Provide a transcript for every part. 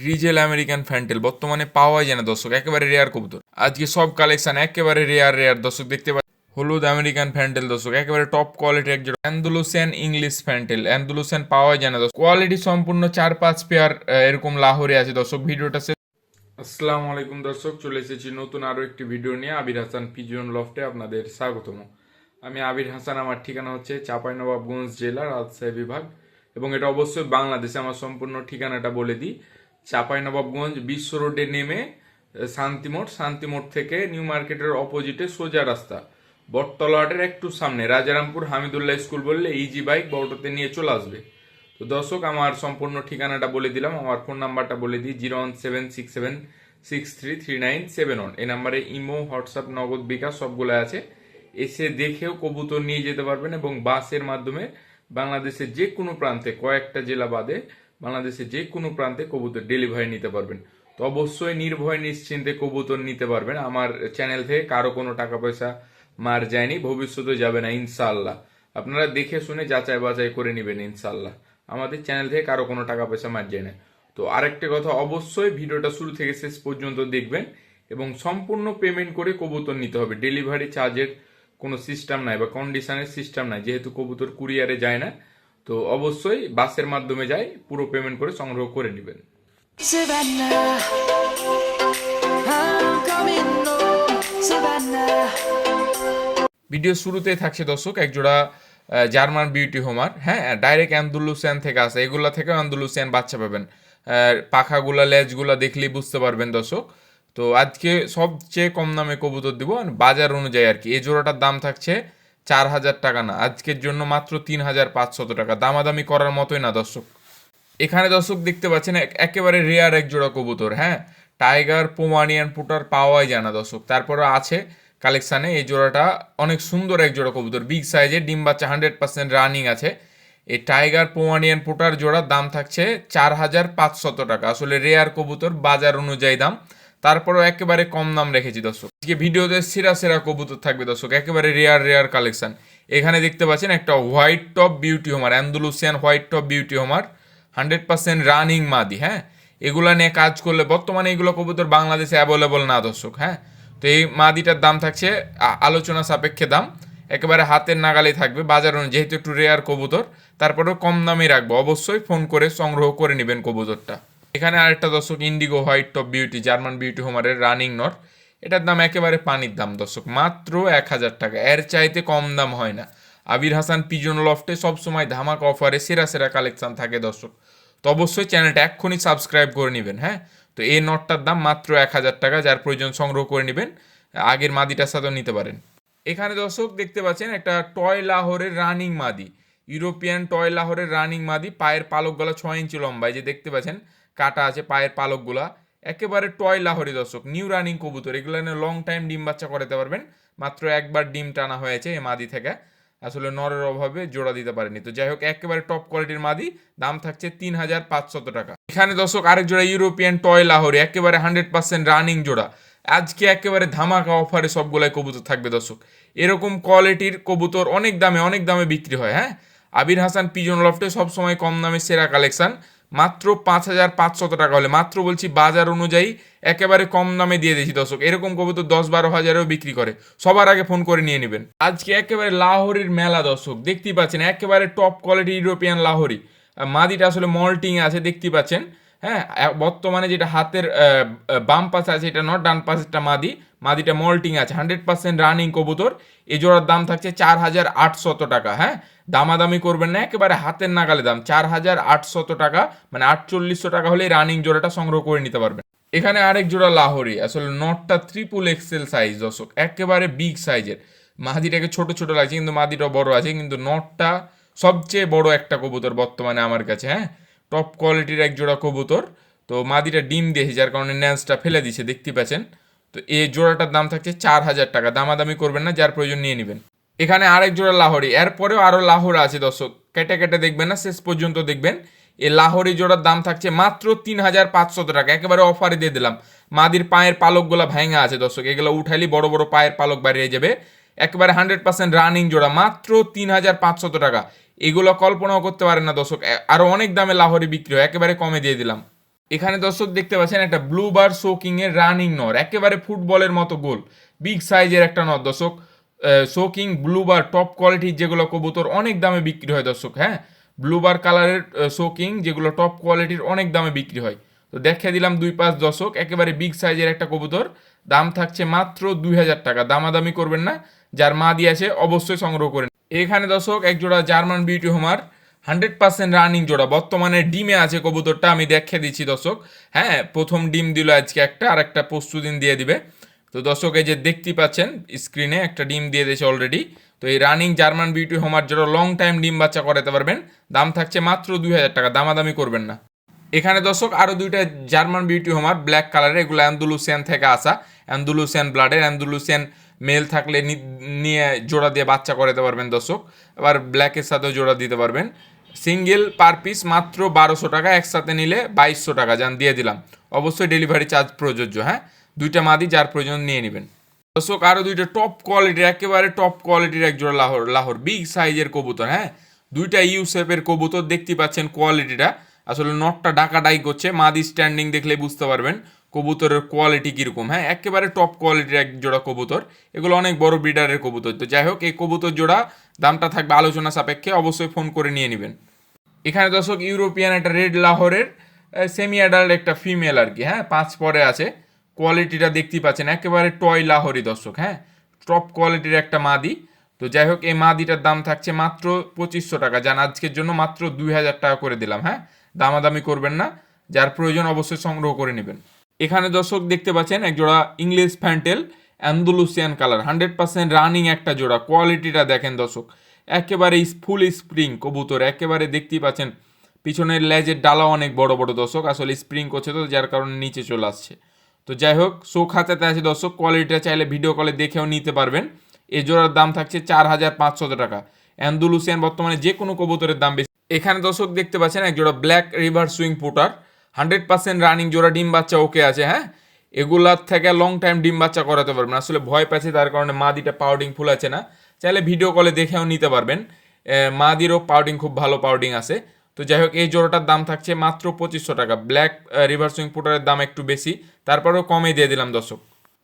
Grizzle American fantail বর্তমানে পাওয়া যায় না, দর্শক। একেবারে রেয়ার কবুতর। আজকে সব কালেকশন একেবারে রেয়ার রেয়ার দর্শক, দেখতে পাচ্ছেন হলুদ আমেরিকান ফ্যান্টেল, দর্শক। একেবারে টপ কোয়ালিটি একজন অ্যান্ডুলুসিয়ান ইংলিশ ফ্যান্টেল। অ্যান্ডুলুসিয়ান পাওয়া যায় না, দর্শক। কোয়ালিটি সম্পূর্ণ চার পাঁচ পেয়ার এরকম লাহোরে আছে, দর্শক। ভিডিওটা সে আসসালামু আলাইকুম, দর্শক। চলে এসেছি নতুন আরও একটি ভিডিও নিয়ে। আবির হাসান পিজন লফটে আপনাদের স্বাগতম। আমি আবির হাসান, আমার ঠিকানা হচ্ছে চাঁপাইনবাবগঞ্জ জেলা রাজশাহী বিভাগ। এবং এটা অবশ্যই বাংলাদেশে আমার সম্পূর্ণ ঠিকানাটা বলে দিই। চাঁপাইনবাবগঞ্জ বিশ্ব রোডে নেমে শান্তিমোড় শান্তিমোড় থেকে নিউ মার্কেটের অপোজিটে সোজা রাস্তা। বটতলাহাটের একটু সামনে, রাজারামপুর হামিদুল্লাহ স্কুল বললে ইজি বাইক বা অটোতে নিয়ে চলে আসবে। তো দর্শক, আমার সম্পূর্ণ ঠিকানাটা বলে দিলাম, আমার ফোন নাম্বারটা বলে দিই, zero one seven six seven, six three three nine seven one. এই নাম্বারে ইমো, হোয়াটসঅ্যাপ, নগদ, বিকাশ সবগুলো আছে। এসে দেখেও কবুতর নিয়ে যেতে পারবেন এবং বাসের মাধ্যমে বাংলাদেশের যে কোনো প্রান্তে কয়েকটা জেলা বাদে বাংলাদেশের যে কোনো প্রান্তে কবুতর ডেলিভারি নিতে পারবেন। তো অবশ্যই নির্ভয় নিশ্চিন্তে কবুতর নিতে পারবেন। আমার চ্যানেল থেকে কারও কোনো টাকা পয়সা মার যায়নি ভবিষ্যতে যাবে না ইনশাল্লাহ আপনারা দেখে শুনে যাচাই বাছাই করে নেবেন ইনশাল্লাহ আমাদের চ্যানেল থেকে কারও কোনো টাকা পয়সা মার যায় না। তো আরেকটা কথা, অবশ্যই ভিডিওটা শুরু থেকে শেষ পর্যন্ত দেখবেন এবং সম্পূর্ণ পেমেন্ট করে কবুতর নিতে হবে। ডেলিভারি চার্জের কোনো সিস্টেম নাই বা কন্ডিশনের সিস্টেম নাই। যেহেতু কবুতর কুরিয়ারে যায় না তো অবশ্যই বাসের মাধ্যমে যায় পুরো পেমেন্ট করে সংগ্রহ করে নেবেন. ভিডিও শুরুতেই থাকছে দর্শক একজোড়া জার্মান বিউটি হোমার হ্যাঁ ডাইরেক্ট অ্যান্ডুলুসিয়ান থেকে আসে। এগুলা থেকেও অ্যান্ডুলুসিয়ান বাচ্চা পাবেন। পাখাগুলা লেজগুলা দেখলেই বুঝতে পারবেন দর্শক। তো আজকে সবচেয়ে কম দামে কবুতর দিব বাজার অনুযায়ী আর কি। এই জোড়াটার দাম থাকছে চার হাজার টাকা না, আজকের জন্য মাত্র তিন হাজার পাঁচশত টাকা। দামাদামি করার মতোই না, দর্শক। এখানে দর্শক দেখতে পাচ্ছেন, এক- একেবারে রেয়ার এক জোড়া কবুতর হ্যাঁ? টাইগার পোমানিয়ান পুটার পাওয়াই যায় না, দর্শক। তারপরে আছে কালেকশানে এই জোড়াটা, অনেক সুন্দর এক জোড়া কবুতর। বিগ সাইজের ডিম বাচ্চা হান্ড্রেড পার্সেন্ট রানিং আছে। এই টাইগার পোমানিয়ান পুটার জোড়ার দাম থাকছে চার হাজার পাঁচশত টাকা। আসলে রেয়ার কবুতর, বাজার অনুযায়ী দাম। তারপরেও একেবারে কম দাম রেখেছি দর্শক। আজকে ভিডিওতে সেরা সেরা কবুতর থাকবে দর্শক, একেবারে রেয়ার রেয়ার কালেকশন এখানে দেখতে পাচ্ছেন একটা white top beauty homer Andalusian white top beauty homer hundred percent running মাদি হ্যাঁ? এগুলা নিয়ে কাজ করলে বর্তমানে এগুলো কবুতর বাংলাদেশে অ্যাভেলেবল না দর্শক হ্যাঁ? তো এই মাদিটার দাম থাকছে আলোচনা সাপেক্ষে দাম, একেবারে হাতের নাগালেই থাকবে, বাজার যেহেতু একটু রেয়ার কবুতর, তারপরেও কম দামে রাখব। অবশ্যই ফোন করে সংগ্রহ করে নেবেন কবুতরটা। এখানে আরেকটা দর্শক indigo white top beauty German beauty হোমারের running not এটার দাম একেবারে পানির দাম দর্শক, মাত্র এক হাজার টাকা। এর চাইতে কম দাম হয় না। আবির হাসান, পিজন লফটে সবসময় ধামাক অফারে সেরা সেরা কালেকশন থাকে দর্শক। তো অবশ্যই চ্যানেলটা এক্ষুনি সাবস্ক্রাইব করে নেবেন হ্যাঁ? তো এই নটটার দাম মাত্র এক হাজার টাকা, যার প্রয়োজন সংগ্রহ করে নেবেন। আগের মাদিটার সাথেও নিতে পারেন। এখানে দর্শক দেখতে পাচ্ছেন একটা টয় লাহোরের রানিং মাদি। ইউরোপিয়ান টয় লাহোরের রানিং মাদি, পায়ের পালক গলা ছয় ইঞ্চি লম্বায় যে দেখতে পাচ্ছেন কাটা আছে পায়ের পালকগুলা। একেবারে টয় লাহরি দর্শক নিউ রানিং কবুতর। এগুলো লং টাইম ডিম বাচ্চা করাতে পারবেন। মাত্র একবার ডিম টানা হয়েছে এই মাদি থেকে। আসলে নরের অভাবে জোড়া দিতে পারেনি। তো যাই হোক, একেবারে টপ কোয়ালিটির মাদি। দাম থাকছে তিন হাজার পাঁচশত টাকা। এখানে দর্শক, আরেক জোড়া ইউরোপিয়ান টয় লাহরি। একেবারে হান্ড্রেড পার্সেন্ট রানিং জোড়া। আজকে একেবারে ধামাকা অফারে সবগুলাই কবুতর থাকবে দর্শক। এরকম কোয়ালিটির কবুতর অনেক দামে অনেক দামে বিক্রি হয় হ্যাঁ? আবির হাসান পিজন লফটে সবসময় কম দামে সেরা কালেকশন মাত্র পাঁচ হাজার পাঁচশত টাকা হলে। মাত্র বলছি বাজার অনুযায়ী একেবারে কম দামে দিয়ে দিয়েছি দর্শক। এরকম কবুতর দশ বারো হাজারেও বিক্রি করে। সবার আগে ফোন করে নিয়ে নেবেন। আজকে একেবারে লাহোরির মেলা দর্শক, দেখতেই পাচ্ছেন একেবারে টপ কোয়ালিটি ইউরোপিয়ান লাহোরি। মাদিটা আসলে মল্টিং আছে, দেখতেই পাচ্ছেন। হ্যাঁ বর্তমানে যেটা হাতের বাম পাশে আছে, এটা নট ডান পাশেরটা মাদি। মাদিটা মল্টিং আছে, হান্ড্রেড পার্সেন্ট রানিং কবুতর। এই জোড়ার দাম থাকছে চার হাজার আটশত টাকা হ্যাঁ? দামাদামি করবেন না, একেবারে হাতের নাগালে দাম, চার হাজার আটশত টাকা মানে আটচল্লিশশো টাকা হলে রানিং জোড়াটা সংগ্রহ করে নিতে পারবেন। এখানে আরেক জোড়া লাহোরি, আসলে নটটা ত্রিপুল এক্সেল সাইজ দর্শক, একেবারে বিগ সাইজের মাদিটাকে ছোট ছোট লাগছে, কিন্তু মাদিটা বড় আছে, কিন্তু নটটা সবচেয়ে বড় একটা কবুতর বর্তমানে আমার কাছে হ্যাঁ? টপ কোয়ালিটির এক জোড়া কবুতর, তো মাদিটা ডিম দিয়েছে, যার কারণে ন্যান্সটা ফেলে দিছে দেখতে পাচ্ছেন? তো এই জোড়াটার দাম থাকছে চার হাজার টাকা। দামাদামি করবেন না, যার প্রয়োজন নিয়ে নেবেন। এখানে আরেক জোড়া লাহোরি, এরপরেও আরও লাহোর আছে দর্শক। কেটে কেটে দেখবেন না, শেষ পর্যন্ত দেখবেন। এই লাহোরি জোড়ার দাম থাকছে মাত্র তিন হাজার পাঁচশত টাকা। একেবারে অফারে দিয়ে দিলাম। মাদির পায়ের পালকগুলো ভেঙে আছে দর্শক। এগুলো উঠাইলি বড় বড় পায়ের পালক বাড়িয়ে যাবে। একেবারে হান্ড্রেড পার্সেন্ট রানিং জোড়া, মাত্র তিন হাজার পাঁচশত টাকা। এগুলো কল্পনাও করতে পারেন না দর্শক। আরও অনেক দামে লাহোরি বিক্রি হয়, একেবারে কমে দিয়ে দিলাম। এখানে দর্শক দেখতে পাচ্ছেন একটা ব্লু বার সোকিং এর রানিং নর, একেবারে ফুটবলের মতো গোল। বিগ সাইজের একটা নর দর্শক। সোকিং ব্লু বার টপ কোয়ালিটির যেগুলো কবুতর অনেক দামে বিক্রি হয় দর্শক হ্যাঁ? ব্লু বার কালারের সোকিং যেগুলো টপ কোয়ালিটির অনেক দামে বিক্রি হয়। তো দেখে দিলাম দুই পাঁচ দশক একেবারে বিগ সাইজের একটা কবুতর। দাম থাকছে মাত্র দুই হাজার টাকা। দামাদামি করবেন না, যার মা দিয়েছে অবশ্যই সংগ্রহ করেন এখানে দর্শক একজোড়া German beauty homer hundred percent running জোড়া। বর্তমানে ডিমে আছে কবুতরটা, আমি দেখে দিচ্ছি দর্শক। হ্যাঁ প্রথম ডিম দিল আজকে একটা আর একটা পরশু দিয়ে দিবে। তো দর্শক, এই যে দেখতে পাচ্ছেন স্ক্রিনে একটা ডিম দিয়ে দিয়েছে অলরেডি তো এই রানিং জার্মান বিউটি হোমার জোড়া লং টাইম ডিম বাচ্চা করাতে পারবেন। দাম থাকছে মাত্র দুই হাজার টাকা, দামাদামি করবেন না। এখানে দর্শক আরও দুইটা জার্মান বিউটি হোমার ব্ল্যাক কালারের এগুলো অ্যান্ডুলুসিয়ান থেকে আসা। অ্যান্ডুলুসিয়ান ব্লাডের অ্যান্ডুলুসিয়ান মেল থাকলে নিয়ে জোড়া দিয়ে বাচ্চা করাতে পারবেন দর্শক। আবার ব্ল্যাকের সাথেও জোড়া দিতে পারবেন। সিঙ্গেল পার পিস মাত্র বারোশো টাকা, একসাথে নিলে বাইশশো টাকা। যান দিয়ে দিলাম। অবশ্যই ডেলিভারি চার্জ প্রযোজ্য হ্যাঁ? দুইটা মাদি যার প্রয়োজন নিয়ে নেবেন। দর্শক আরও দুইটা টপ কোয়ালিটির, একেবারে টপ কোয়ালিটির এক জোড়া লাহোর লাহোর। বিগ সাইজের কবুতর হ্যাঁ? দুইটা ইউ শেপের কবুতর দেখতে পাচ্ছেন কোয়ালিটিটা। আসলে নটটা ডাকা ডাই করছে, মাদি স্ট্যান্ডিং দেখলে বুঝতে পারবেন। কবুতরের কোয়ালিটি কীরকম? হ্যাঁ একেবারে টপ কোয়ালিটির এক জোড়া কবুতর। এগুলো অনেক বড় ব্রিডারের কবুতর। তো যাই হোক, এই কবুতর জোড়া দামটা থাকবে আলোচনা সাপেক্ষে, অবশ্যই ফোন করে নিয়ে নেবেন। এখানে দর্শক ইউরোপিয়ান একটা রেড লাহোরের সেমি অ্যাডাল্ট একটা ফিমেল আর কি হ্যাঁ পাঁচ পরে আছে। কোয়ালিটিটা দেখতেই পাচ্ছেন, একেবারে টয় লাহোরি দর্শক হ্যাঁ টপ কোয়ালিটির একটা মাদি। তো যাই হোক, এই মাদিটার দাম থাকছে মাত্র পঁচিশশো টাকা। যান, আজকের জন্য মাত্র দুই হাজার টাকা করে দিলাম হ্যাঁ দামাদামি করবেন না। যার প্রয়োজন অবশ্যই সংগ্রহ করে নেবেন। এখানে দর্শক দেখতে পাচ্ছেন, এক জোড়া English fantail Andalusian colour hundred percent running একটা জোড়া কোয়ালিটিটা দেখেন দর্শক। একেবারে ফুল স্প্রিং কবুতর, একেবারে দেখতেই পাচ্ছেন, পিছনের লেজের ডালা অনেক বড় বড় দর্শক, আসলে স্প্রিং করছে তো, যার কারণে নিচে চলে আসছে। তো যাই হোক শো খাতাতে আছে দর্শক কোয়ালিটিটা চাইলে ভিডিও কলে দেখেও নিতে পারবেন। এ জোড়ার দাম থাকছে চার হাজার পাঁচশত টাকা। অ্যান্ডুলুসিয়ান বর্তমানে যে কোনো কবুতরের দাম বেশি। এখানে দর্শক দেখতে পাচ্ছেন, এক জোড়া black river swing pouter hundred percent running জোড়া ডিম বাচ্চা ওকে আছে হ্যাঁ? এগুলার থেকে লং টাইম ডিম বাচ্চা করাতে পারবেন। আসলে ভয় পাচ্ছে, তার কারণে মাদিটা পাউডিং ফুল আছে না। চাইলে ভিডিও কলে দেখেও নিতে পারবেন। মাদিরও পাউডিং খুব ভালো পাউডিং আছে। তো যাই হোক, এই জোড়াটার দাম থাকছে মাত্র পঁচিশশো টাকা। ব্ল্যাক রিভার সুইং পুটারের দাম একটু বেশি, তারপরেও কমে দিয়ে দিলাম দর্শক।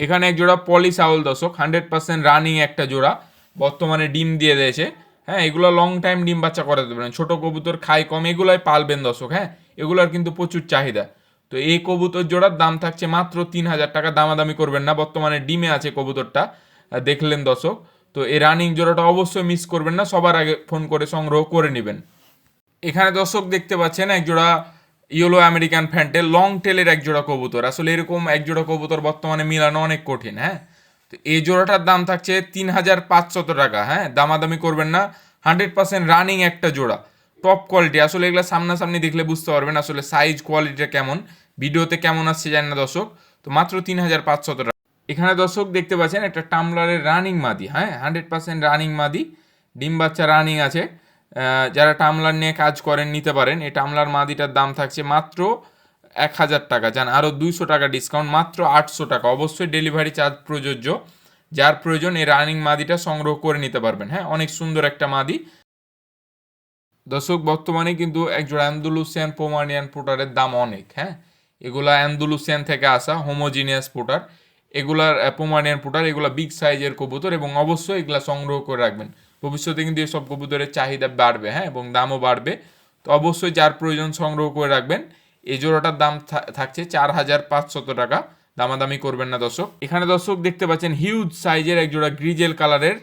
এখানে এক জোড়া পলি সাউল দর্শক, হান্ড্রেড পার্সেন্ট রানিং একটা জোড়া, বর্তমানে ডিম দিয়ে দিয়েছে। হ্যাঁ এগুলো লং টাইম ডিম বাচ্চা করাতে পারেন ছোট কবুতর খাই কম, এগুলোই পালবেন দর্শক হ্যাঁ? এগুলোর কিন্তু প্রচুর চাহিদা। তো এই কবুতর জোড়ার দাম থাকছে মাত্র তিন হাজার টাকা, দামাদামি করবেন না, বর্তমানে ডিমে আছে কবুতরটা দেখলেন দর্শক। তো এই রানিং জোড়াটা অবশ্যই মিস করবেন না, সবার আগে ফোন করে সংগ্রহ করে নেবেন। এখানে দর্শক দেখতে পাচ্ছেন এক জোড়া ইয়েলো আমেরিকান ফ্যান্টেল লং টেলের এক জোড়া কবুতর। আসলে এরকম এক জোড়া কবুতর বর্তমানে মিলানো অনেক কঠিন হ্যাঁ? তো এই জোড়াটার দাম থাকছে তিন হাজার পাঁচশত টাকা হ্যাঁ? দামাদামি করবেন না হান্ড্রেড পার্সেন্ট রানিং একটা জোড়া। টপ কোয়ালিটি আসলে এগুলো সামনাসামনি দেখলে বুঝতে পারবেন আসলে সাইজ কোয়ালিটিটা কেমন। ভিডিওতে কেমন আসছে জানি না দর্শক। তো মাত্র তিন হাজার পাঁচশত টাকা। এখানে দর্শক দেখতে পাচ্ছেন একটা টামলারের রানিং মাদি হ্যাঁ? হান্ড্রেড পার্সেন্ট রানিং মাদি। ডিম বাচ্চা রানিং আছে। যারা টামলার নিয়ে কাজ করেন, নিতে পারেন। এই টামলার মাদিটার দাম থাকছে মাত্র এক হাজার টাকা। যান আরও দুইশো টাকা ডিসকাউন্ট মাত্র আটশো টাকা। অবশ্যই ডেলিভারি চার্জ প্রযোজ্য। যার প্রয়োজন এই রানিং মাদিটা সংগ্রহ করে নিতে পারবেন হ্যাঁ? অনেক সুন্দর একটা মাদি। দর্শক, বর্তমানে কিন্তু একজোড়া অ্যান্ডুলুসিয়ান পোমানিয়ান পোটারের দাম অনেক হ্যাঁ? এগুলা অ্যান্ডুলুসিয়ান থেকে আসা হোমোজিনিয়াস পোটার, এগুলার পোমানিয়ান পোটার, এগুলা বিগ সাইজের কবুতর এবং অবশ্যই এগুলা সংগ্রহ করে রাখবেন। ভবিষ্যতে কিন্তু এসব কবুতরের চাহিদা বাড়বে হ্যাঁ? এবং দামও বাড়বে। তো অবশ্যই যার প্রয়োজন সংগ্রহ করে রাখবেন। এই জোড়াটার দাম থাকছে চার হাজার পাঁচশত টাকা। দামাদামি করবেন না দর্শক। এখানে দর্শক দেখতে পাচ্ছেন হিউজ সাইজের এক জোড়া গ্রিজেল কালারের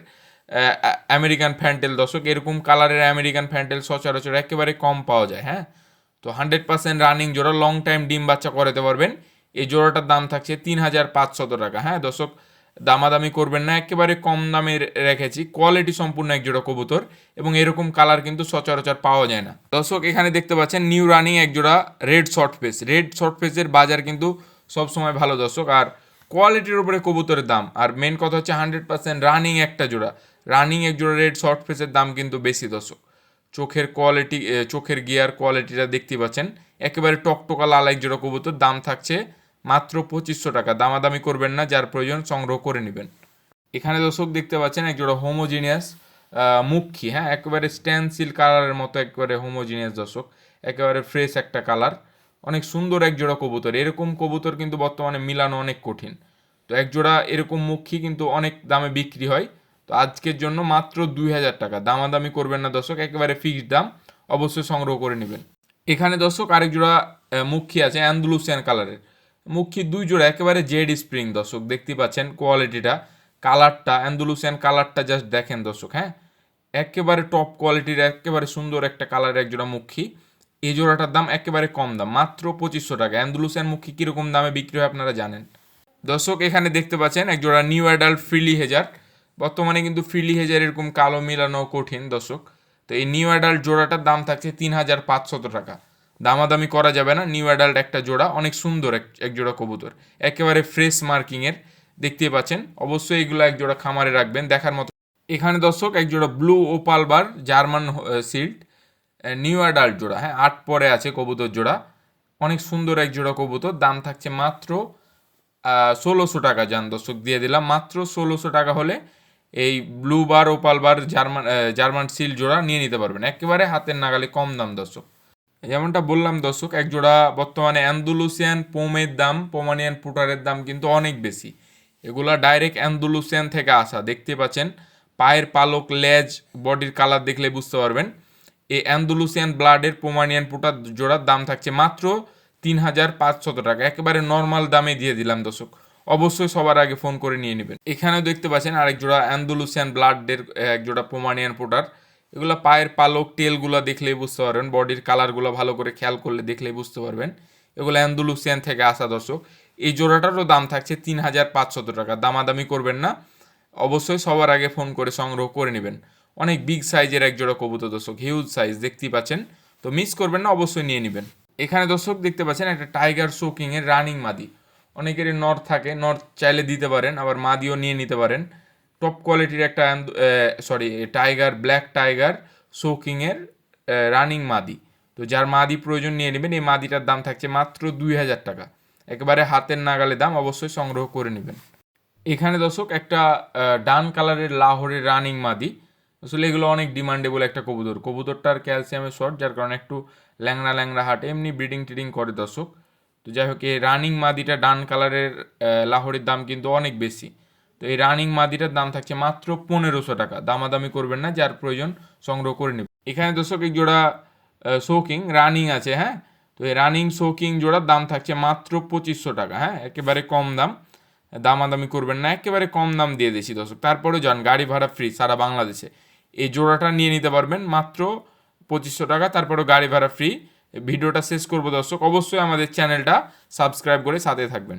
আমেরিকান ফ্যান্টেল দর্শক, এরকম কালারের আমেরিকান ফ্যান্টেল সচরাচর একেবারে কম পাওয়া যায় হ্যাঁ? তো হান্ড্রেড পার্সেন্ট রানিং জোড়া লং টাইম ডিম বাচ্চা করাতে পারবেন। এই জোড়াটার দাম থাকছে তিন হাজার পাঁচশত টাকা হ্যাঁ? দর্শক, দামাদামি করবেন না, একেবারে কম দামে রেখেছি। কোয়ালিটি সম্পূর্ণ এক জোড়া কবুতর এবং এরকম কালার কিন্তু সচরাচর পাওয়া যায় না। দর্শক, এখানে দেখতে পাচ্ছেন নিউ রানিং এক জোড়া red short face red short ফেসের বাজার কিন্তু সবসময় ভালো দর্শক। আর কোয়ালিটির উপরে কবুতরের দাম। আর মেন কথা হচ্ছে হান্ড্রেড পার্সেন্ট রানিং একটা জোড়া। রানিং এক জোড়া রেড শর্ট ফেসের দাম কিন্তু বেশি দর্শক। চোখের কোয়ালিটি চোখের গিয়ার কোয়ালিটিটা দেখতে পাচ্ছেন। একেবারে টকটকা লাল এক জোড়া কবুতর, দাম থাকছে মাত্র পঁচিশশো টাকা। দামাদামি করবেন না, যার প্রয়োজন সংগ্রহ করে নেবেন। এখানে দর্শক দেখতে পাচ্ছেন এক জোড়া হোমোজিনিয়াস মুখী হ্যাঁ? একেবারে স্ট্যান্সিল কালারের মতো একেবারে হোমোজিনিয়াস দর্শক। একেবারে ফ্রেশ একটা কালার অনেক সুন্দর এক জোড়া কবুতর। এরকম কবুতর কিন্তু বর্তমানে মিলানো অনেক কঠিন। তো এক জোড়া এরকম মুখী কিন্তু অনেক দামে বিক্রি হয়। তো আজকের জন্য মাত্র দুই হাজার টাকা। দামাদামি করবেন না দর্শক, একেবারে ফিক্সড দাম, অবশ্যই সংগ্রহ করে নেবেন। এখানে দর্শক আরেক জোড়া মুখী আছে অ্যান্ডুলুসিয়ান কালারের মুখী দুই জোড়া, একেবারে জেড স্প্রিং দর্শক, দেখতে পাচ্ছেন কোয়ালিটিটা কালারটা অ্যান্ডুলুসিয়ান কালারটা জাস্ট দেখেন দর্শক হ্যাঁ? একেবারে টপ কোয়ালিটির একেবারে সুন্দর একটা কালারের এক জোড়া মুখী। এই জোড়াটার দাম একেবারে কম দাম, মাত্র পঁচিশশো টাকা। অ্যান্ডুলুসিয়ান মুখী কীরকম দামে বিক্রি হয় আপনারা জানেন। দর্শক, এখানে দেখতে পাচ্ছেন এক জোড়া নিউ অ্যাডাল্ট ফ্রিলি হেজার বর্তমানে কিন্তু ফ্রিলি হেজার এরকম কালো মিলানো কঠিন, দর্শক। তো এই নিউ অ্যাডাল্ট জোড়াটার দাম থাকছে তিন হাজার পাঁচশত টাকা। দামাদামি করা যাবে না নিউ অ্যাডাল্ট একটা জোড়া, অনেক সুন্দর এক জোড়া কবুতর। একেবারে ফ্রেশ মার্কিংয়ের দেখতেই পাচ্ছেন। অবশ্যই এগুলো এক জোড়া খামারে রাখবেন, দেখার মতো। এখানে দর্শক, এক জোড়া blue opal bar German shield new adult জোড়া হ্যাঁ আট পরে আছে কবুতর জোড়া। অনেক সুন্দর এক জোড়া কবুতর, দাম থাকছে মাত্র ষোলোশো টাকা যান দর্শক, দিয়ে দিলাম। মাত্র ষোলোশো টাকা হলে এই blue bar opal bar German German shield জোড়া নিয়ে নিতে পারবেন। একেবারে হাতের নাগালে কম দাম, দর্শক। যেমনটা বললাম, দর্শক, এক জোড়া বর্তমানে অ্যান্দুলুসিয়ান পোমের দাম পোমানিয়ান পুটারের দাম কিন্তু অনেক বেশি। এগুলা ডাইরেক্ট অ্যান্ডুলুসিয়ান থেকে আসা। দেখতে পাচ্ছেন, পায়ের পালক, লেজ, বডির কালার দেখলে বুঝতে পারবেন। এই অ্যান্দুলুসিয়ান ব্লাডের পোমানিয়ান পুটার জোড়ার দাম থাকছে মাত্র তিন হাজার পাঁচশত টাকা। একেবারে নর্মাল দামে দিয়ে দিলাম, দর্শক। অবশ্যই সবার আগে ফোন করে নিয়ে নেবেন। এখানেও দেখতে পাচ্ছেন আরেক জোড়া অ্যান্ডুলুসিয়ান ব্লাডের এক জোড়া পোমানিয়ান পুটার এগুলো পায়ের পালক টেলগুলো দেখলেই বুঝতে পারবেন বডির কালারগুলো ভালো করে খেয়াল করলে দেখলেই বুঝতে পারবেন। এগুলো অ্যান্ডুলুসিয়ান থেকে আসা দর্শক। এই জোড়াটারও দাম থাকছে তিন হাজার পাঁচশত টাকা। দামাদামি করবেন না। অবশ্যই সবার আগে ফোন করে সংগ্রহ করে নেবেন। অনেক বিগ সাইজের এক জোড়া কবুতর দর্শক হিউজ সাইজ দেখতেই পাচ্ছেন। তো মিস করবেন না, অবশ্যই নিয়ে নেবেন। এখানে দর্শক দেখতে পাচ্ছেন একটা টাইগার শোকিংয়ের রানিং মাদি। অনেকেরই নর থাকে নর চাইলে দিতে পারেন, আবার মাদিও নিয়ে নিতে পারেন। টপ কোয়ালিটির একটা sorry tiger black tiger shocking এর রানিং মাদি। তো যার মাদি প্রয়োজন নিয়ে নেবেন, এই মাদিটার দাম থাকছে মাত্র দুই হাজার টাকা। একেবারে হাতের নাগালে দাম, অবশ্যই সংগ্রহ করে নেবেন। এখানে দর্শক, একটা ডান কালারের লাহোরের রানিং মাদি। আসলে এগুলো অনেক ডিমান্ডেবল একটা কবুতর। কবুতরটার ক্যালসিয়ামের শর্ট যার কারণে একটু ল্যাংড়া ল্যাংড়া হাটে, এমনি ব্রিডিং টিডিং করে দর্শক। তো যাই হোক, এই রানিং মাদিটা ডান কালারের লাহোরের দাম কিন্তু অনেক বেশি। তো এই রানিং মাদিটার দাম থাকছে মাত্র পনেরোশো টাকা। দামাদামি করবেন না, যার প্রয়োজন সংগ্রহ করে নেবেন। এখানে দর্শক, এই জোড়া শোকিং রানিং আছে হ্যাঁ? তো এই রানিং শোকিং জোড়ার দাম থাকছে মাত্র পঁচিশশো টাকা হ্যাঁ? একেবারে কম দাম। দামাদামি করবেন না, একেবারে কম দাম দিয়ে দিয়েছি দর্শক। তারপরে যান, গাড়ি ভাড়া ফ্রি সারা বাংলাদেশে। এই জোড়াটা নিয়ে নিতে পারবেন মাত্র পঁচিশশো টাকা তারপরে গাড়ি ভাড়া ফ্রি ভিডিওটা শেষ করব দর্শক। অবশ্যই আমাদের চ্যানেলটা সাবস্ক্রাইব করে সাথে থাকবেন।